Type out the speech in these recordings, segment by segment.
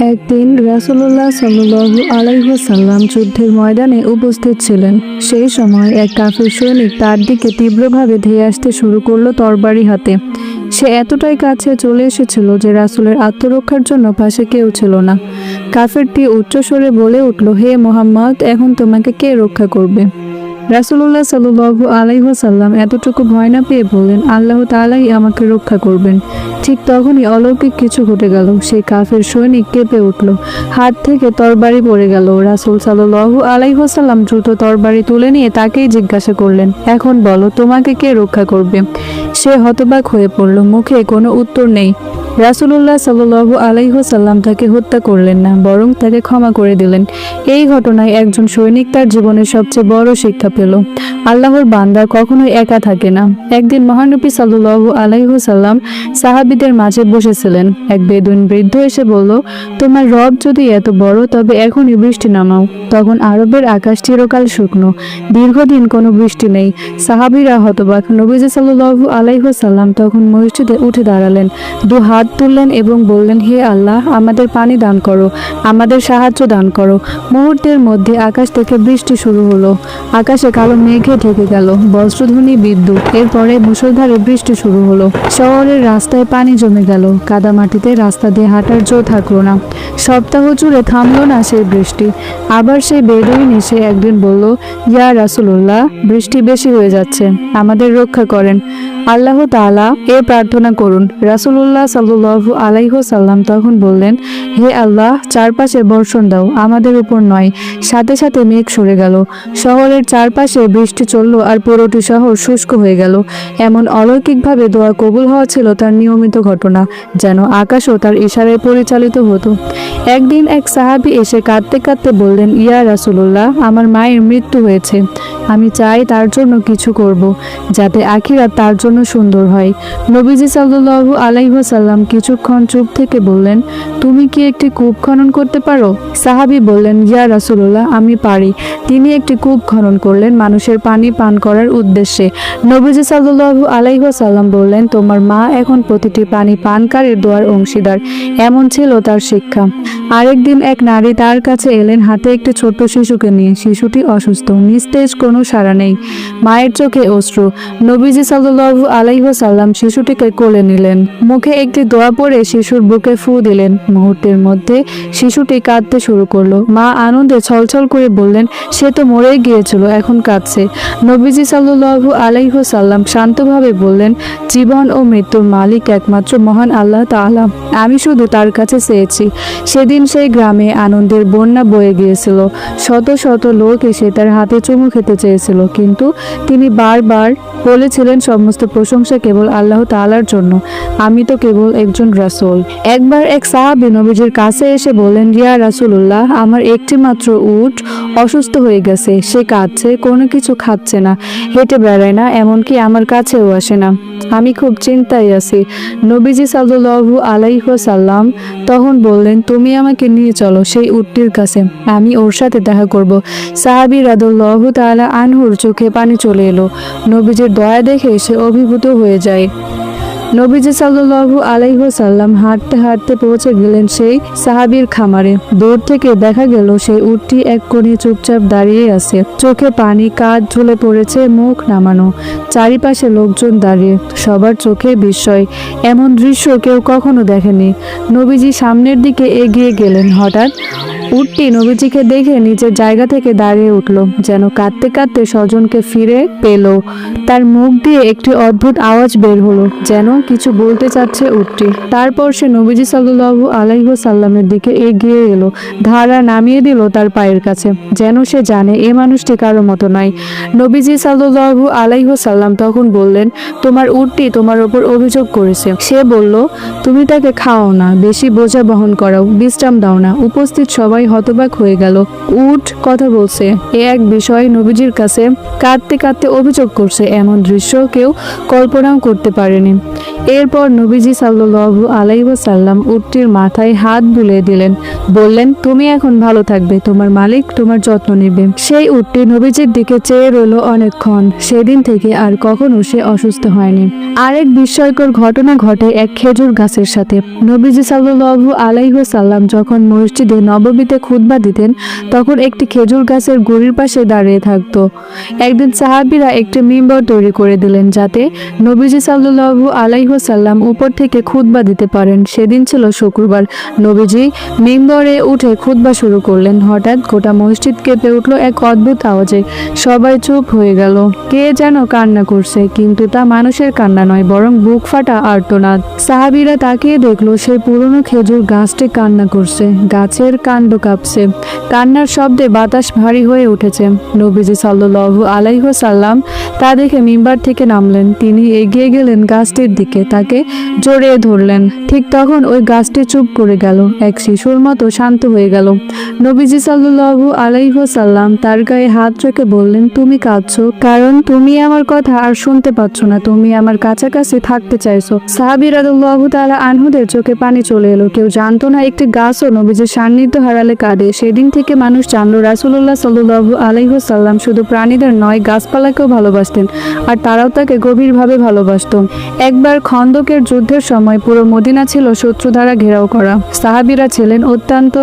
একদিন রাসুল্লাহ সাল্লু আলাইসাল্লাম যুদ্ধের ময়দানে উপস্থিত ছিলেন। সেই সময় এক কাফের সৈনিক তার দিকে তীব্রভাবে ধেয়ে আসতে শুরু করল তরবারি হাতে। সে এতটাই কাছে চলে এসেছিল যে রাসুলের আত্মরক্ষার জন্য পাশে কেউ ছিল না। কাফেরটি উচ্চস্বরে বলে উঠল, হে মোহাম্মদ, এখন তোমাকে কে রক্ষা করবে? রাসুল্লাহ সাল্লু আলাইসাল্লাম এতটুকু ভয় না পেয়ে বললেন, আল্লাহ তালাই আমাকে রক্ষা করবেন। ঠিক তখনই অলৌকিক কিছু ঘটে গেল। সেই কাফের সৈনিক কেঁপে উঠল। হাত থেকে তরবারি পড়ে গেল। রাসুল সাল্লু আলাইসাল্লাম দ্রুত তরবারি তুলে নিয়ে তাকেই জিজ্ঞাসা করলেন, এখন বলো, তোমাকে কে রক্ষা করবে? সে হতবাক হয়ে পড়ল। মুখে কোনো উত্তর নেই। রাসুলুল্লাহ সাল্লু আলাইহসাল্লাম তাকে হত্যা করলেন না, বরং তাকে ক্ষমা করে দিলেন। এই ঘটনায় একজন সৈনিক তার জীবনের সবচেয়ে বড় শিক্ষা পেল। আল্লাহর বান্দা কখনোই একা থাকে না। একদিন মহানবী সাল্লু আলাইহসাল্লাম সাহাবিদের মাঝে বসেছিলেন। এক বেদুইন বৃদ্ধ এসে বলল, তোমার রব যদি এত বড়, তবে এখনই বৃষ্টি নামাও। তখন আরবের আকাশ চিরকাল শুকনো, দীর্ঘদিন কোনো বৃষ্টি নেই। সাহাবিরা হতবাক। নবীজি সাল্লু আলাইহসাল্লাম তখন মসজিদে উঠে দাঁড়ালেন। দু হাত তুললেন এবং বললেন, হে আল্লাহ, আমাদের পানি দান করো, আমাদের সাহায্য দান করো। মুহূর্তের মধ্যে আকাশ থেকে বৃষ্টি শুরু হলো। আকাশে কালো মেঘে ঢেকে গেল, বজ্রধ্বনি বিদ্যুৎ। এরপরে মুষলধারে বৃষ্টি শুরু হলো। শহরের রাস্তায় পানি জমে গেল। কাদামাটিতে রাস্তা দিয়ে হাঁটার জো থাকল না। সপ্তাহ জুড়ে থামলো না সেই বৃষ্টি। আবার সেই বেদুইন এসে একদিন বলল, ইয়া রাসুল্লাহ বৃষ্টি বেশি হয়ে যাচ্ছে। আমাদের রক্ষা করেন। আল্লাহ তাআলা এ প্রার্থনা করুন। রাসুলুল্লাহ সাল্লু আলাইহসাল্লাম তখন বললেন, হে আল্লাহ, চারপাশে বর্ষণ দাও, আমাদের উপর নয়, সাথে সাথে মেঘ সরে গেল। শহরের চারপাশে বৃষ্টি চলল আর পুরোটি শহর শুষ্ক হয়ে গেল। এমন অলৌকিকভাবে দোয়া কবুল হওয়া ছিল তার নিয়মিত ঘটনা, যেন আকাশও তার ইশারায় পরিচালিত হতো। একদিন এক সাহাবি এসে কাঁদতে কাঁদতে বললেন, ইয়া রাসুলুল্লাহ, আমার মায়ের মৃত্যু হয়েছে। আমি চাই তার জন্য কিছু করব, যাতে আখিরাত তার জন্য সুন্দর হয়। নবীজি সাল্লু আলাইসাল্লাম কিছুক্ষণ চুপ থেকে বললেন, তুমি কি একটি কূপ খনন করতে পারো? সাহাবি বললেন, ইয়া রাসুল্লাহ আমি পারি। তিনি একটি কূপ খনন করলেন মানুষের পানি পান করার উদ্দেশ্যে। নবীজি সাল্লু আলাইসাল্লাম বললেন, তোমার মা এখন প্রতিটি পানি পানকারীর দোয়ার অংশীদার, এমন ছিল তার শিক্ষা। আরেকদিন এক নারী তার কাছে এলেন, হাতে একটি ছোট্ট শিশুকে নিয়ে। শিশুটি অসুস্থ, নিস্তেজ, কোনো সাড়া নেই। মায়ের চোখে অশ্রু। নবীজি সাল্লু আলাইসাল্লাম শিশুটিকে কোলে নিলেন। মুখে একটি দোয়া পরে শিশুর বুকে ফু দিলেন। মুহূর্তের মধ্যে শিশুটি কাঁদতে শুরু করল। মা আনন্দে ছলছল করে বললেন, সে তো মরেই গিয়েছিল, এখন কাঁদছে। নবীজি সাল্লু আলাইসাল্লাম শান্তভাবে বললেন, জীবন ও মৃত্যুর মালিক একমাত্র মহান আল্লাহ তাআলা। আমি শুধু তার কাছে চেয়েছি। সেদিন সেই গ্রামে আনন্দের বন্যা বয়ে গিয়েছিল। শত শত লোক এসে তার হাতে চুমু খেতে চেয়েছিল, কিন্তু তিনি বারবার বলেছিলেন সমস্ত প্রশংসা কেবল আল্লাহ তালার জন্য, আমি তো কেবল একজন রাসূল। একবার এক সাহাবি নবীজির কাছে এসে বললেন রিয়া রাসূলুল্লাহ, আমার একটি মাত্র উট অসুস্থ হয়ে গেছে, সে কাঁদছে, কোনো কিছু খাচ্ছে না, হেঁটে বেড়ায় না, এমনকি আমার কাছেও আসে না। আমি খুব চিন্তায় আছি। নবীজি সাল্লু আলাইসাল্লাম তখন বললেন, তুমি আমাকে নিয়ে চলো সেই উটটির কাছে, আমি ওর সাথে দেখা করব। সাহাবি রাদুল্লাহ তালা আনহুর চোখে পানি চলে এলো। নবীজির দয়া দেখে সে অভিভূত হয়ে যায়। নবীজি সাল্লু আলাইসাল্লাম হাঁটতে হাঁটতে পৌঁছে গেলেন সেই সাহাবীর খামারে। দূর থেকে দেখা গেল সেই উটটি এক কোণে চুপচাপ দাঁড়িয়ে আছে। চোখে পানি কাজ ঝুলে পড়েছে, মুখ নামানো। চারিপাশে লোকজন দাঁড়িয়ে, সবার চোখে বিস্ময়। এমন দৃশ্য কেউ কখনো দেখেনি। নবীজি সামনের দিকে এগিয়ে গেলেন। হঠাৎ উটটি নবীজিকে দেখে নিজের জায়গা থেকে দাঁড়িয়ে উঠল, যেন কাঁদতে কাঁদতে স্বজনকে ফিরে পেল। তার মুখ দিয়ে একটি অদ্ভুত আওয়াজ বের হলো, যেন কিছু বলতে চাচ্ছে উটটি। তারপর সে নবীজি সাল্লু আলাইহ সাল্লামের দিকে এগিয়ে এলো, ধারা নামিয়ে দিল তার পায়ের কাছে, যেন সে জানে এ মানুষটি কারও মতো নয়। নবীজি সাল্লু আলাইহ সাল্লাম তখন বললেন, তোমার উটটি তোমার ওপর অভিযোগ করেছে। সে বলল, তুমি তাকে খাও না, বেশি বোঝা বহন করাও, বিশ্রাম দাও না। উপস্থিত সবাই হতবাক হয়ে গেল। উট কথা বলছে, এ এক বিষয় নবীজির কাছে কাঁদতে কাঁদতে অভিযোগ করছে, এমন দৃশ্য কেউ কল্পনাও করতে পারেনি। এরপর নবীজি সাল্লু আলাইসাল্লাম উটটির মাথায় হাত বুলিয়ে দিলেন। বললেন, তুমি এখন ভালো থাকবে, তোমার মালিক তোমার যত্ন নেবে। সেই উটটি নবীজির দিকে চেয়ে রইল অনেকক্ষণ। সেদিন থেকে আর কখনো সে অসুস্থ হয়নি। আরেক বিস্ময়কর ঘটনা ঘটে এক খেজুর গাছের সাথে। নবীজি সাল্লু আলাইসাল্লাম যখন মসজিদে নববীতে খুতবা দিতেন, তখন একটি খেজুর গাছের গুড়ির পাশে দাঁড়িয়ে থাকতো। একদিন সাহাবিরা একটি মিম্বর তৈরি করে দিলেন যাতে নবীজি সাল্লু আলাইসাল্লাম উপর থেকে খুতবা দিতে পারেন। সেদিন ছিল শুক্রবার। নবীজি মিম্বরে উঠে খুতবা শুরু করলেন। হঠাৎ গোটা মসজিদ কেঁপে উঠল এক অদ্ভুত আওয়াজে। সবাই চুপ হয়ে গেল। কে যেন কান্না করছে, কিন্তু তা মানুষের কান্না নয়, বরং বুক ফাটা আর্তনাদ। সাহাবিরা তাকিয়ে দেখল সেই পুরনো খেজুর গাছটি কান্না করছে। গাছের কাণ্ড কাঁপছে। কান্নার শব্দে বাতাস ভারী হয়ে উঠেছে। নবীজি সাল্লু আলাইসাল্লাম তা দেখে মিম্বার থেকে নামলেন। তিনি এগিয়ে গেলেন গাছটির দিকে। তাকে জড়িয়ে ধরলেন। ঠিক তখন ওই গাছটি চুপ করে গেল। এক শিশুর মতো শান্ত হয়ে গেল। নবীজি সাল্লু আলাইসাল্লাম তার গায়ে হাত রেখে বললেন, তুমি কাঁদছো, কারণ তুমি আমার কথা আর শুনতে পাচ্ছ না। তুমি আমার কাছাকাছি থাকতে চাইছো। সাহাবি রাদুল্লাহ তালা আনহুদের চোখে পানি চলে এলো। কেউ জানতো না একটি গাছও নবীজির সান্নিধ্য হারালে কাঁদে। সেদিন থেকে মানুষ জানলো রাসুল্লাহ সাল্লু আলাইসাল্লাম শুধু প্রাণীদের নয়, গাছপালাকেও ভালোবাসতেন। আর তারাও তাকে গভীরভাবে ভালোবাসতো। একবার খন্দকের যুদ্ধের সময় পুরো মদিনা ছিল শত্রু দ্বারা ঘেরাও করা। সাহাবিরা ছিলেন অত্যন্ত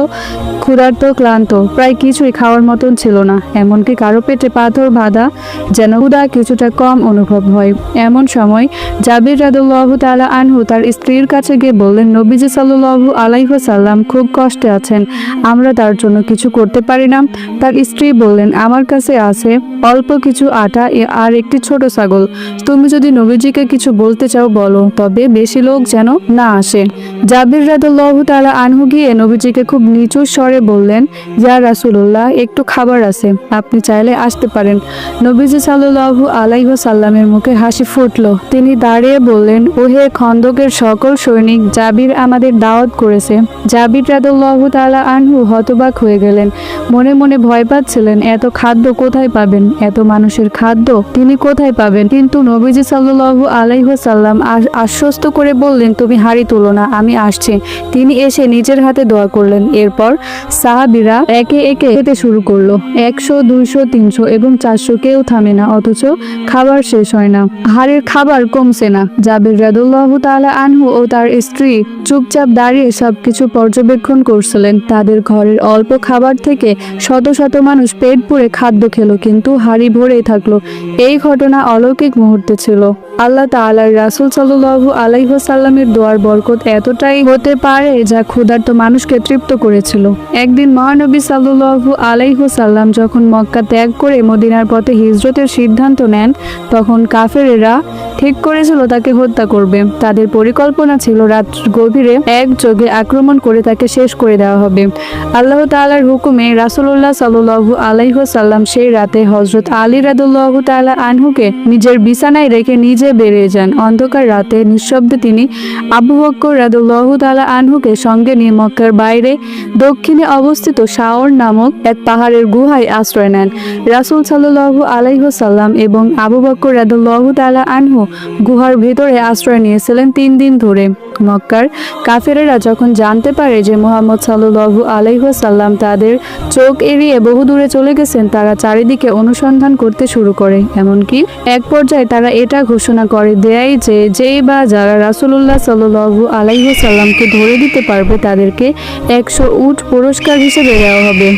ক্ষুধার্ত, ক্লান্ত। প্রায় কিছুই খাওয়ার মতন ছিল না। এমনকি কারও পেটে পাথর বাঁধা যেন ক্ষুধা কিছুটা কম অনুভব হয়। এমন সময় জাবির রাদুল্লাহ তালা আনহু তার স্ত্রীর কাছে গিয়ে বললেন, নবীজি সাল্লু আলাইসাল্লাম খুব কষ্টে আছেন। আমরা তার জন্য কিছু করতে পারি না। তার স্ত্রী বললেন, আমার কাছে আছে অল্প কিছু আটা আর একটি ছোট ছাগল। তুমি যদি নবীজিকে কিছু বলতে চাও বলো তবে বেশি লোক যেন না আসে। জাবির রাদুল্লাহ তালা আনহু গিয়ে নবীজিকে খুব নিচু স্বরে বললেন, ইয়া রাসুল্লাহ একটু খাবার আছে, আপনি চাইলে আসতে পারেন। নবীজি সাল্লু আলাইসাল্লামের মুখে হাসি ফুটলো। তিনি দাঁড়িয়ে বললেন, ওহে খন্দকের সকল সৈনিক, জাবির আমাদের দাওয়াত করেছে। জাবির রাদুল্লাহ তালা আনহু হতবাক হয়ে গেলেন। মনে মনে ভয় পাচ্ছিলেন, এত খাদ্য কোথায় পাবেন? এত মানুষের খাদ্য তিনি কোথায় পাবেন? কিন্তু নবীজি সাল্লু আলাইসাল্লাম আশ্বস্ত করে বললেন, তুমি হাড়ি তুলো না, আমি আসছি। তিনি এসে নিজের হাতে দোয়া করলেন। এরপর সাহাবিরা একে একে খেতে শুরু করল। একশো, দুইশো, তিনশো এবং চারশো কেউ থামে না, অথচ খাবার শেষ হয় না। হাড়ের খাবার কমছে না। জাবির রাদুল্লাহ তালা আনহু ও তার স্ত্রী চুপচাপ দাঁড়িয়ে সবকিছু পর্যবেক্ষণ করছিলেন। তাদের ঘরের অল্প খাবার থেকে শত শত মানুষ পেট পুড়ে খাদ্য খেলো, কিন্তু হাড়ি ভরেই থাকল। এই ঘটনা অলৌকিক মুহূর্তে ছিল। আল্লাহ তাআলার রাসূল সাল্লাল্লাহু আলাইহি ওয়াসাল্লামের দোয়ার বরকত এতটাই হতে পারে যা ক্ষুধার্ত মানুষকে তৃপ্ত করেছিল। একদিন মহানবী সাল্লাল্লাহু আলাইহি ওয়াসাল্লাম যখন মক্কা ত্যাগ করে মদিনার পথে হিজরতের সিদ্ধান্ত নেন, তখন কাফেরেরা ঠিক করেছিল তাকে হত্যা করবে। তাদের পরিকল্পনা ছিল রাত গভীরে একযোগে আক্রমণ করে তাকে শেষ করে দেওয়া হবে। আল্লাহ তাআলার হুকুমে রাসুল্লাহ সাল্লাল্লাহু আলাইহি ওয়াসাল্লাম সেই রাতে হজরত আলী রাদিয়াল্লাহু তাআলা আনহুকে নিজের বিছানায় রেখে নিজে বেরিয়ে যান। অন্ধকার রাতে নিঃশব্দে তিনি আবু বকর রাদিয়াল্লাহু তাআলা আনহুকে সঙ্গে নিয়ে মক্কার বাইরে দক্ষিণে অবস্থিত শাওর নামক এক পাহাড়ের গুহায় আশ্রয় নেন। রাসূল সাল্লাল্লাহু আলাইহি ওয়াসাল্লাম এবং আবু বকর রাদিয়াল্লাহু তাআলা আনহু গুহার ভেতরে আশ্রয় নিয়েছিলেন তিন দিন ধরে। মক্কার কাফেরেরা যখন জানতে পারে যে মোহাম্মদ সাল্লু আলাইসাল্লাম তাদের চোখ এড়িয়ে বহু দূরে চলে গেছেন, তারা চারিদিকে অনুসন্ধান করতে শুরু করে। এমনকি এক পর্যায়ে তারা এটা ঘোষণা করে দেয় যে যেই বা যারা রাসূলুল্লাহ সাল্লু আলাইসাল্লামকে ধরে দিতে পারবে তাদেরকে একশো উট পুরস্কার হিসেবে দেওয়া হবে।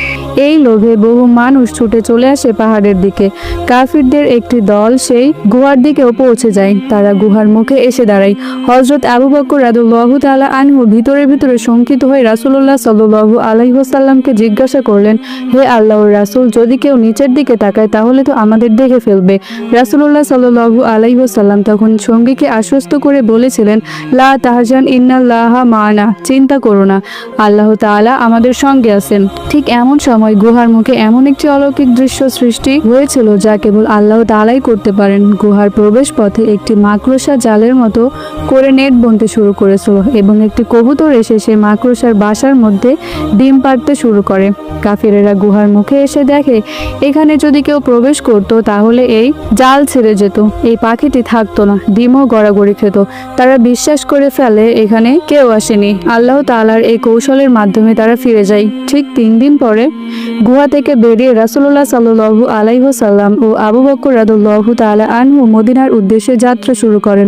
এই লোভে বহু মানুষ ছুটে চলে আসে পাহাড়ের দিকে। কাফিরদের একটি দল সেই গুহার দিকেও পৌঁছে যায়। তারা গুহার মুখে এসে দাঁড়ায়। হজরত আবু বকর রাদুল্লাহ তালা আনহু ভিতরে ভিতরে শঙ্কিত হয়ে রাসুল্লাহ সাল্লু আলাইসাল্লামকে জিজ্ঞাসা করলেন, হে আল্লাহর রাসুল, যদি কেউ নিচের দিকে তাকায় তাহলে তো আমাদের দেখে ফেলবে। রাসুল্লাহ সাল্লু আলাইসাল্লাম তখন সঙ্গীকে আশ্বস্ত করে বলেছিলেন, লা তাহজান ইন্নাল্লাহা মানা, চিন্তা করো না। আল্লাহ তাআলা আমাদের সঙ্গে আছেন। ঠিক এমন সময় গুহার মুখে এমন একটি অলৌকিক দৃশ্য সৃষ্টি হয়েছিল যা কেবল আল্লাহ তাআলাই করতে পারেন। গুহার প্রবেশ পথে একটি মাকড়সা জালের মতো করে নেট বুনতে শুরু করেছিল এবং একটি কবুতর এসে সে মাকড়সার বাসার মধ্যে ডিম পাড়তে শুরু করে। কাফিরেরা গুহার মুখে এসে দেখে, এখানে যদি কেউ প্রবেশ করত, তাহলে এই জাল ছেড়ে যেত। এই পাখিটি থাকতো না, ডিমও গড়াগড়ি খেত। তারা বিশ্বাস করে ফেলে এখানে কেউ আসেনি। আল্লাহ তাআলার এই কৌশলের মাধ্যমে তারা ফিরে যায়। ঠিক তিন দিন পরে গুহা থেকে বেরিয়ে রাসূলুল্লাহ সাল্লু আলাইহসাল্লাম ও আবু বকর রাদুল্লাহু তাআলা আনহু মদিনার উদ্দেশ্যে যাত্রা শুরু করেন।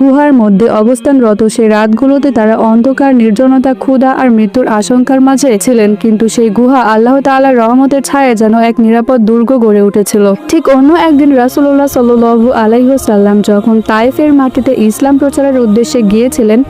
গুহার মধ্যে অবস্থানরত সেই রাতগুলোতে তারা অন্ধকার, নির্জনতা, ক্ষুধা আর মৃত্যুর আশঙ্কার মাঝে ছিলেন, কিন্তু সেই গুহা আল্লাহ তাআলার রহমতের ছায়া যেন এক নিরাপদ দুর্গ গড়ে উঠেছিল। ঠিক অন্য একদিন রাসূলুল্লাহ সাল্লু আলাইহসাল্লাম যখন তায়েফের মাটিতে ইসলাম প্রচারের উদ্দেশ্যে গিয়েছিলেন,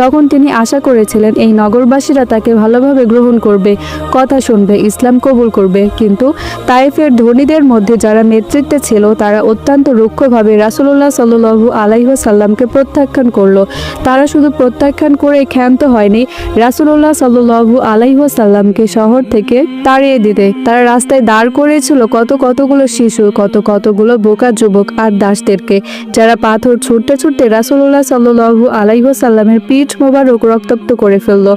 তখন তিনি আশা করেছিলেন এই নগরবাসীরা তাকে ভালোভাবে গ্রহণ করবে, কথা শুনবে, ইসলাম কবুল করবে। কিন্তু তাইফের ধনীদের মধ্যে যারা নেতৃত্বে ছিল, তারা অত্যন্ত রুক্ষভাবে রাসূলুল্লাহ সাল্লু আলাইসাল্লামকে প্রত্যাখ্যান করল। তারা শুধু প্রত্যাখ্যান করে ক্ষান্ত হয়নি, রাসূলুল্লাহ সাল্লু আলাইসাল্লামকে শহর থেকে তাড়িয়ে দিতে। তারা রাস্তায় দাঁড় করেছিল কত কতগুলো শিশু, কত কতগুলো বোকা যুবক আর দাসদেরকে যারা পাথর ছুটতে ছুটতে রাসূলুল্লাহ সাল্লু আলাইসাল্লামের পিঠ মোবারক রক্তাক্ত করে ফেলল।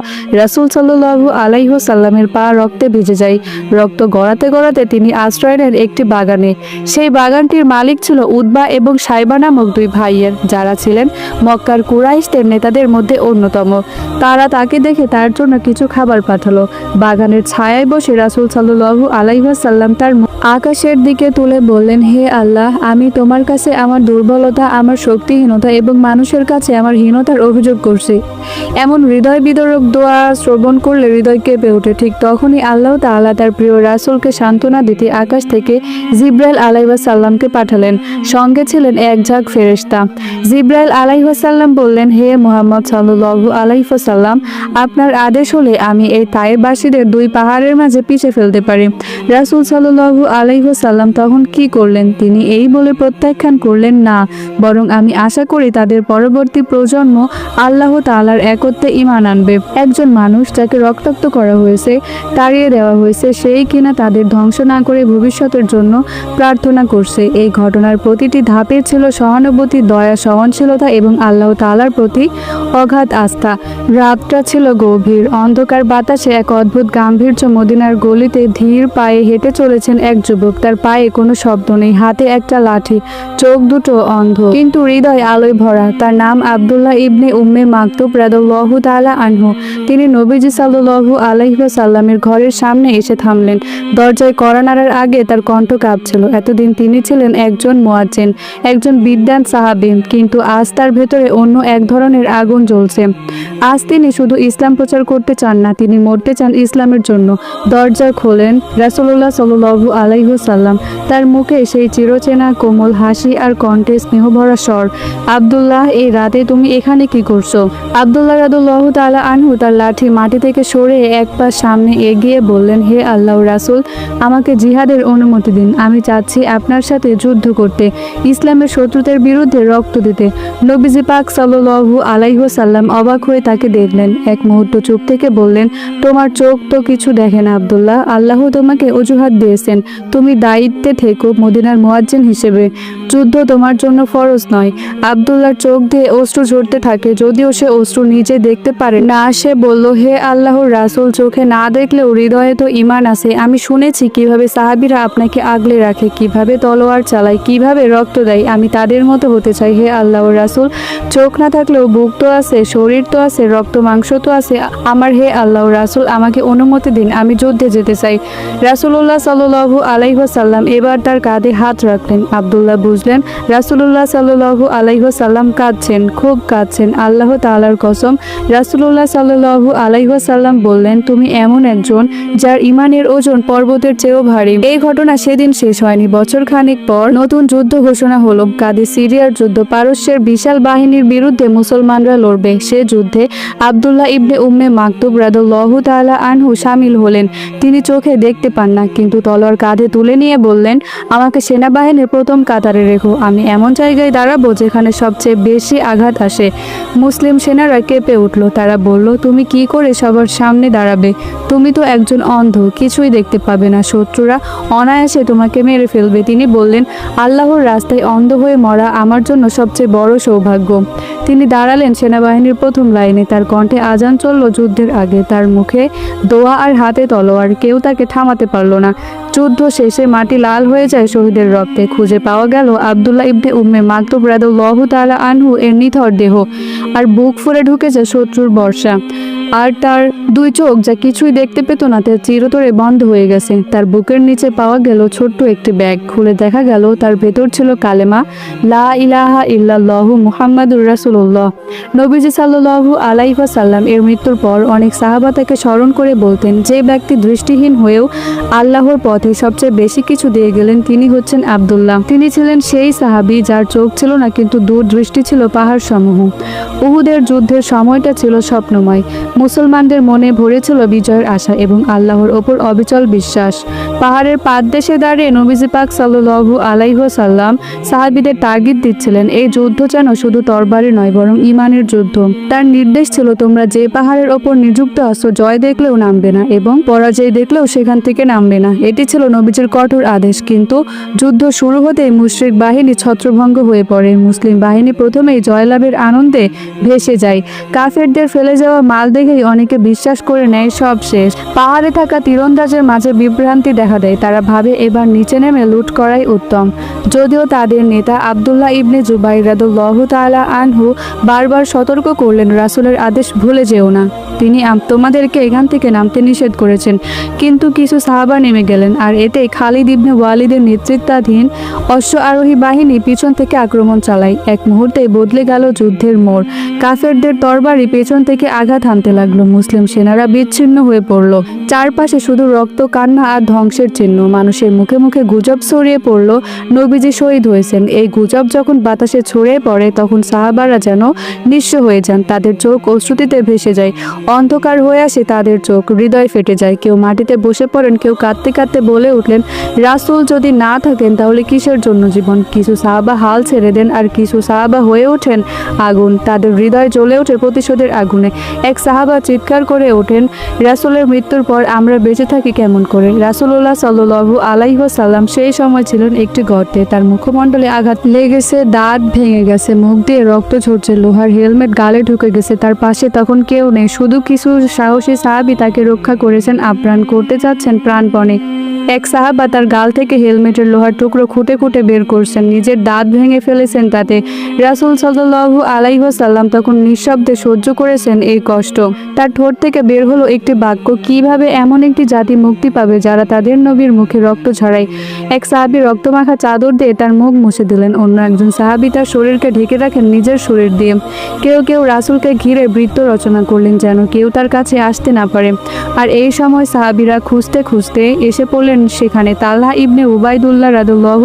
রাসূল সাল্লু আলাইসাল্লামের পা রক্তে ভিজে যায়। রক্ত গড়াতে গড়াতে তিনি আশ্রয় নেন একটি বাগানে। সেই বাগানটির মালিক ছিল উদ্বা এবং সাইবা নামক দুই ভাইয়ের। যারা ছিলেন মক্কার কুরাইশদের নেতাদের মধ্যে অন্যতম। তারা তাকে দেখে তার জন্য কিছু খাবার পাঠালো। বাগানের ছায়ায় বসে রাসূল সাল্লু আলাইসাল্লাম তার আকাশের দিকে তুলে বললেন, হে আল্লাহ, আমি তোমার কাছে আমার দুর্বলতা আমার শক্তিহীনতা এবং মানুষের কাছে আমার হীনতার অভিযোগ করছি। এমন হৃদয় বিদরক দোয়া শ্রবণ করলে হৃদয় কেঁপে ওঠে। ঠিক তখনই আল্লাহ তাআলা তার প্রিয় রাসূলকে সান্ত্বনা দিতে আকাশ থেকে জিব্রাইল আলাইসাল্লামকে পাঠালেন। সঙ্গে ছিলেন এক ঝাঁক ফেরেশতা। জিব্রাইল আলাইসাল্লাম বললেন, হে মোহাম্মদ সাল্লু আলাইসাল্লাম আপনার আদেশ হলে আমি এই তায়েবাসীদের দুই পাহাড়ের মাঝে পিছে ফেলতে পারি। রাসূল সাল্লু আলাইসাল্লাম তখন কি করলেন? তিনি এই বলে প্রত্যাখ্যান করলেন, না বরং আমি আশা করি তাদের পরবর্তী প্রজন্ম আল্লাহ তাআলার একত্বে ঈমান আনবে। একজন মানুষ যাকে রক্তাক্ত করা হয়েছে, তাড়িয়ে দেওয়া হয়েছে, সেই কিনা তাদের ধ্বংস না করে ভবিষ্যতের জন্য প্রার্থনা করছে। এই ঘটনার প্রতিটি ধাপে ছিল সহানুভূতি, দয়া, সহনশীলতা এবং আল্লাহ তালার প্রতি অগাধ আস্থা। রাতটা ছিল গভীর। অন্ধকার বাতাসে এক অদ্ভুত গাম্ভীর্য মদিনার গলিতে ধীর পায়ে হেঁটে চলেছেন এক যুবক। তার পায়ে কোনো শব্দ নেই, হাতে একটা লাঠি, চোখ দুটো অন্ধ কিন্তু হৃদয় আলোয় ভরা, তার নাম আব্দুল্লাহ ইবনে উম্মে মাকতুব রাদুল্লাহু তাআলা আনহু। তিনি নবীজি সাল্লু আলাইসাল্লামের ঘরের সামনে এসে থামলেন। দরজায় কড়া নাড়ার আগে তার কণ্ঠ কাঁপছিল। এতদিন তিনি ছিলেন একজন মোয়াজ্জেন, একজন বিদ্যান সাহাবি, কিন্তু আজ তার ভেতরে অন্য এক ধরনের আগুন জ্বলছে। আজ তিনি শুধু ইসলাম প্রচার করতে চান না, তিনি মরতে চান ইসলামের জন্য। দরজা খোলেন রাসূলুল্লাহ সাল্লু আলাইসাল্লাম তার মুখে সেই চিরচেনা কোমল হাসি আর কণ্ঠে স্নেহভরা স্বর। আব্দুল্লাহ, এই রাতে তুমি এখানে কি করছ? আব্দুল্লাহ রাদুল্লাহ তাআলা আনহু তার লাঠি মাটি থেকে সরে এক পা সামনে এগিয়ে বললেন, হে আল্লাহ রাসূল, আমাকে জিহাদের অনুমতি দিন। আমি চাচ্ছি আপনার সাথে যুদ্ধ করতে, ইসলামের শত্রুদের বিরুদ্ধে রক্ত দিতে। নবীজি পাক সাল্লু আলাইসাল্লাম অবাক হয়ে তাকে দেখলেন। এক মুহূর্ত চুপ থেকে বললেন, তোমার চোখ তো কিছু দেখে না আব্দুল্লাহ। আল্লাহ তোমাকে অজুহাত দিয়েছেন। তুমি দায়িত্বে থেকো মদিনার মোয়াজ্জিন হিসেবে। যুদ্ধ তোমার জন্য ফরজ নয়। আব্দুল্লাহর চোখ দিয়ে অশ্রু ঝরতে থাকে, যদিও সে অশ্রু নিজে দেখতে পারে না। সে বলল, হে আল্লাহর রাসূল, চোখে না দেখলেও হৃদয়ে তো ইমান আছে। আমি শুনেছি কীভাবে সাহাবিরা আপনাকে আগলে রাখে, কীভাবে তলোয়ার চালায়, কীভাবে রক্ত দেয়। আমি তাদের মতো হতে চাই। হে আল্লাহর রাসূল, চোখ না থাকলেও বুক তো আছে, শরীর তো আছে, রক্ত, মাংস তো আছে। আমার হে আল্লাহর রাসূল, আমাকে অনুমতি দিন, আমি যুদ্ধে যেতে চাই। রাসূলুল্লাহ সাল্লু আলাইসাল্লাম এবার তার কাঁধে হাত রাখলেন। আবদুল্লাহ বুঝলেন রাসূলুল্লাহ সাল্লু আলাইসাল্লাম কাঁদছেন, খুব কাঁদছেন। আল্লাহ তাআলার কসম, রাসূলুল্লাহ সাল্লু আলাইসাল্লাম বললেন, তুমি এমন একজন যার ইমানের ওজন পর্বতের চেয়েও ভারী। এই ঘটনা সেদিন শেষ হয়নি। বছর খানেক পর নতুন যুদ্ধ ঘোষণা হলো। কাদি সিরিয়ার যুদ্ধ। পারস্যের বিশাল বাহিনীর বিরুদ্ধে মুসলমানরা লড়বে। সে যুদ্ধে আবদুল্লাহ ইবনে উম্মে মাকতুব রাদুল্লাহু তাআলা আনহু সামিল হলেন। তিনি চোখে দেখতে পান না, কিন্তু তলোয়ার কাঁধে তুলে নিয়ে বললেন, আমাকে সেনাবাহিনীর প্রথম কাতারে রেখো আমি এমন জায়গায় দাঁড়াবো যেখানে সবচেয়ে বেশি আঘাত আসে। মুসলিম সেনারা কেঁপে উঠল। তারা বলল, তুমি কি করে সবার সামনে দাঁড়াবে? তুমি তো একজন অন্ধ, কিছুই দেখতে পাবে না শত্রুরা। অনায়াসে তোমাকে মেরে ফেলবে। তিনি বললেন, আল্লাহর রাস্তায় অন্ধ হয়ে মরা আমার জন্য সবচেয়ে বড় সৌভাগ্য। তিনি দাঁড়ালেন সেনাবাহিনীর প্রথম লাইনে। তার কণ্ঠে আজান চলল যুদ্ধের আগে। তার মুখে দোয়া আর হাতে তলোয়ার। কেউ তাকে থামাতে পারল না। যুদ্ধ শেষে মাটি লাল হয়ে যায় শহীদের রক্তে। খুঁজে পাওয়া গেল আবদুল্লাহ ইবনে উম্মে মাকতুব রাদুল্লাহ তালা আনহু এর নিথর দেহ। আর বুক ফুলে ঢুকেছে শত্রুর বর্ষা। আর তার দুই চোখ যা কিছুই দেখতে পেত না, তা চিরতরে বন্ধ হয়ে গেছে। তার বুকের নিচে পাওয়া গেল ছোট্ট একটি ব্যাগ। খুলে দেখা গেল, তার ভেতর ছিল কালেমা, লা ইলাহা ইল্লাল্লাহু মুহাম্মাদুর রাসূলুল্লাহ। নবীজি সাল্লাল্লাহু আলাইহি সাল্লাম এর মৃত্যুর পর অনেক সাহাবা তাকে স্মরণ করে বলতেন, যে ব্যক্তি দৃষ্টিহীন হয়েও আল্লাহর পথে সবচেয়ে বেশি কিছু দিয়ে গেলেন তিনি হচ্ছেন আব্দুল্লাহ। তিনি ছিলেন সেই সাহাবী যার চোখ ছিল না কিন্তু দূর দৃষ্টি ছিল পাহাড় সমূহ উহুদের যুদ্ধের সময়টা ছিল স্বপ্নময়। মুসলমানদের মনে ভরেছিল বিজয়ের আশা এবং আল্লাহর ওপর অবিচল বিশ্বাস। পাহাড়ের পাদদেশে দাঁড়িয়ে নবীজি পাক সাল্লু আলাইহ সাল্লাম সাহাবিদের তাগিদ দিচ্ছিলেন, এই যুদ্ধ যেন শুধু তরবারি নয় বরং ইমানের যুদ্ধ। তার নির্দেশ ছিল, তোমরা যে পাহাড়ের ওপর নিযুক্ত আছো, জয় দেখলেও নামবে না এবং পরাজয় দেখলেও সেখান থেকে নামবে না। এটি ছিল নবীজির কঠোর আদেশ, কিন্তু যুদ্ধ শুরু হতেই মুশরিক বাহিনী ছত্রভঙ্গ হয়ে পড়ে। মুসলিম বাহিনী প্রথমেই জয়লাভের আনন্দে ভেসে যায়। কাফেরদের ফেলে যাওয়া মাল দেখেই অনেকে বিশ্বাস করে নেয়, সব শেষ। পাহাড়ে থাকা তীরন্দাজের মাঝে বিভ্রান্তি দেখা দেয়। তারা ভাবে, এবার নিচে নেমে লুট করাই উত্তম। যদিও তাদের নেতা আবদুল্লাহ ইবনে জুবাই রাদুল্লাহ তাআলা আনহু বারবার সতর্ক করলেন। রাসুলের আদেশ ভুলে যেও না। তিনি তোমাদেরকে এখান থেকে নামতে নিষেধ করেছেন। কিন্তু কিছু সাহাবা নেমে গেলেন আর এতে খালিদ ইবনে ওয়ালিদের নেতৃত্বাধীন অশ্ব আরোহী বাহিনী পিছন থেকে আক্রমণ চালায়। এক মুহূর্তে বদলে গেল যুদ্ধের মোড়। কাফেরদের তরবারি পেছন থেকে আঘাত হানতে লাগল। মুসলিম সেনারা বিচ্ছিন্ন হয়ে পড়ল। চারপাশে শুধু রক্ত, কান্না আর ধ্বংসের চিহ্ন। মানুষের মুখে মুখে গুজব ছড়িয়ে পড়ল। নবীজি শহীদ হয়েছেন। এই গুজব যখন বাতাসে ছড়িয়ে পড়ে, তখন সাহাবারা যেন নিঃস্ব হয়ে যান, তাদের চোখ অশ্রুতিতে ভেসে যায়। অন্ধকার হয়ে আসে তাদের চোখ, হৃদয় ফেটে যায়। কেউ মাটিতে বসে পড়েন, কেউ কাঁদতে কাঁদতে বলে উঠলেন, রাসূল যদি না থাকেন, তাহলে কিসের জন্য জীবন? কিছু সাহাবা হাল ছেড়ে দেন আর কিছু সাহাবা হয়ে ওঠেন আগুন। তাদের হৃদয় জ্বলে ওঠে প্রতিশোধের আগুনে। এক সাহাবা চিৎকার করে ওঠেন, রাসূলের মৃত্যুর পর আমরা বেঁচে থাকি কেমন করে? রাসূলুল্লাহ সাল্লু আলাইহ সাল্লাম সেই সময় ছিলেন একটি গর্তে। তার মুখমণ্ডলে আঘাত লেগেছে, দাঁত ভেঙে গেছে, মুখ দিয়ে রক্ত ঝরছে। লোহার হেলমেট গালে ঢুকে গেছে। তার পাশে তখন কেউ নেই। শুধু কিছু সাহসী সাহাবি তাকে রক্ষা করেছেন, আপ্রাণ করতে চাচ্ছেন প্রাণপণে। এক সাহাবা তার গাল থেকে হেলমেটের লোহার টুকরো খুঁটে খুঁটে বের করছেন। নিজের দাঁত ভেঙে ফেলেছেন তাতে। রাসূল সাল্লাল্লাহু আলাইহি ওয়াসাল্লাম তখন নিঃশব্দে সহ্য করেছেন এই কষ্ট। তার ঠোঁট থেকে বের হলো একটি বাক্য, কীভাবে এমন একটি জাতি মুক্তি পাবে যারা তাদের নবীর মুখে রক্ত ছড়ায়? এক সাহাবী রক্তমাখা চাদর দিয়ে তার মুখ মুছে দিলেন। অন্য একজন সাহাবী তার শরীরকে ঢেকে রাখেন নিজের শরীর দিয়ে। কেউ কেউ রাসূলকে ঘিরে বৃত্ত রচনা করলেন যেন কেউ তার কাছে আসতে না পারে। আর এই সময় সাহাবীরা খুঁজতে খুঁজতে এসে পড়লেন সেখানে তাল্লাহ ইবনে উবাইদুল্লাহ রাদুল্লাহ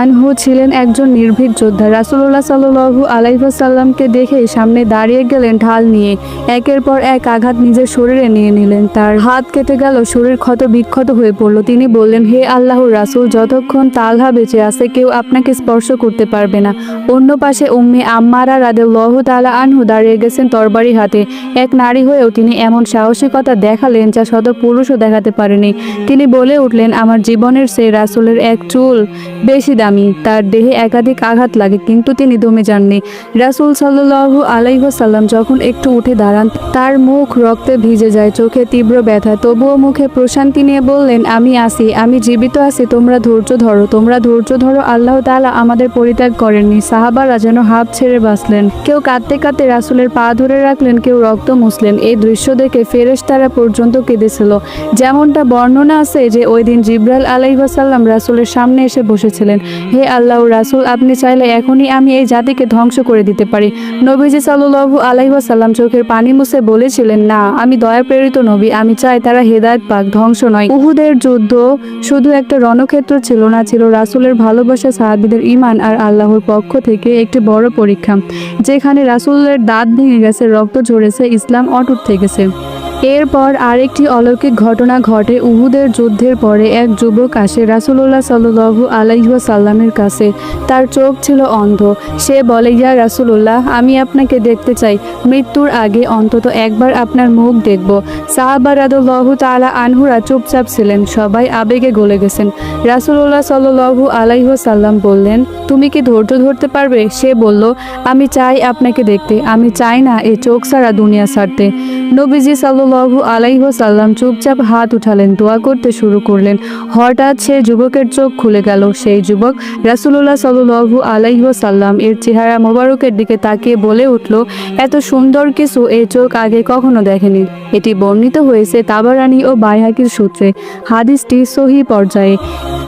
আনহু ছিলেন একজন নির্ভীক যোদ্ধা। রাসূলুল্লাহ সাল্লাল্লাহু আলাইহি ওয়াসাল্লামকে দেখে সামনে দাঁড়িয়ে গেলেন ঢাল নিয়ে। একের পর এক আঘাত নিজের শরীরে নিয়ে নিলেন। তার হাত কেটে গেল, শরীর ক্ষত বিক্ষত হয়ে পড়ল। তিনি বললেন, হে আল্লাহ রাসূল, যতক্ষণ তালহা বেঁচে আছে, কেউ আপনাকে স্পর্শ করতে পারবে না। অন্য পাশে উম্মে আম্মারা রাদিয়াল্লাহু তালা আনহু দাঁড়িয়ে গেছেন তরবারি হাতে। এক নারী হয়েও তিনি এমন সাহসিকতা দেখালেন যা শত পুরুষও দেখাতে পারেনি। তিনি বলে উঠলেন আমার জীবনের সেই রাসূলের এক চুল বেশি দামি, তার দেহে একাধিক আঘাত লাগে কিন্তু তিনি দমে যাননি। রাসূল সাল্লাল্লাহু আলাইহি সাল্লাম যখন একটু উঠে দাঁড়ান, তার মুখ রক্তে ভিজে যায়, চোখে তীব্র ব্যথা। তবুও মুখে প্রশান্তি নিয়ে বললেন, আমি আসি আমি জীবিত আছি, তোমরা ধৈর্য ধরো, তোমরা ধৈর্য ধরো, আল্লাহ তালা আমাদের পরিত্যাগ করেননি। সাহাবারা যেন হাফ ছেড়ে বাঁচলেন। কেউ কাঁদতে কাঁদতে রাসুলের পা ধরে রাখলেন, কেউ রক্ত মুছলেন। এই দৃশ্য দেখে ফেরেশতারা পর্যন্ত কেঁদেছিল। যেমনটা বর্ণনা আছে যে ওই দিন জিব্রাইল আলাইহাসাল্লাম রাসুলের সামনে এসে বসেছিলেন। হে আল্লাহ রাসূল, আপনি চাইলে এখনই আমি এই জাতিকে ধ্বংস করে দিতে পারি। নবীজি সাল্লু আলাইহাসাল্লাম চোখের পানি মুছে বলেছিলেন, না, আমি দয়া প্রেরিত নবী, আমি চাই তারা হেদায়েত পাক, ধ্বংস নয়। উহুদের যুদ্ধ শুধু একটা রণক্ষেত্র ছিল না, ছিল রাসূলের ভালোবাসা, সাহাবীদের ইমান আর আল্লাহর পক্ষ থেকে একটি বড় পরীক্ষা, যেখানে রাসূলের দাঁত ভেঙে গেছে, রক্ত ঝরেছে, ইসলাম অটুট থেকেছে। এরপর আরেকটি অলৌকিক ঘটনা ঘটে উহুদের যুদ্ধের পরে এক যুবক আসে রাসুলুল্লাহ সাল্লু আলাইসাল্লামের কাছে। তার চোখ ছিল অন্ধ। সে বলে, ইয়া রাসুলুল্লাহ, আমি আপনাকে দেখতে চাই। মৃত্যুর আগে অন্তত একবার আপনার মুখ দেখব। সাহাবা রাদুল্লাহ তালা আনহুরা চুপচাপ ছিলেন। সবাই আবেগে গলে গেছেন। রাসুলুল্লাহ সাল্লু আলাইসাল্লাম বললেন, তুমি কি ধৈর্য ধরতে পারবে? সে বলল, আমি চাই আপনাকে দেখতে। আমি চাই না এ চোখ ছাড়া দুনিয়া ছাড়তে। নবীজি সাল্লু আলাইসাল্লাম চুপচাপ হাত উঠালেন, দোয়া করতে শুরু করলেন। হঠাৎ সে যুবকের চোখ খুলে গেল। সেই যুবক রাসুলুল্লাহ সাল্লু আলাইসাল্লাম এর চেহারা মোবারকের দিকে তাকিয়ে বলে উঠল, এত সুন্দর কিছু এই চোখ আগে কখনো দেখেনি। এটি বর্ণিত হয়েছে তাবারানি ও বাইহাকির সূত্রে। হাদিসটি সহি পর্যায়ে।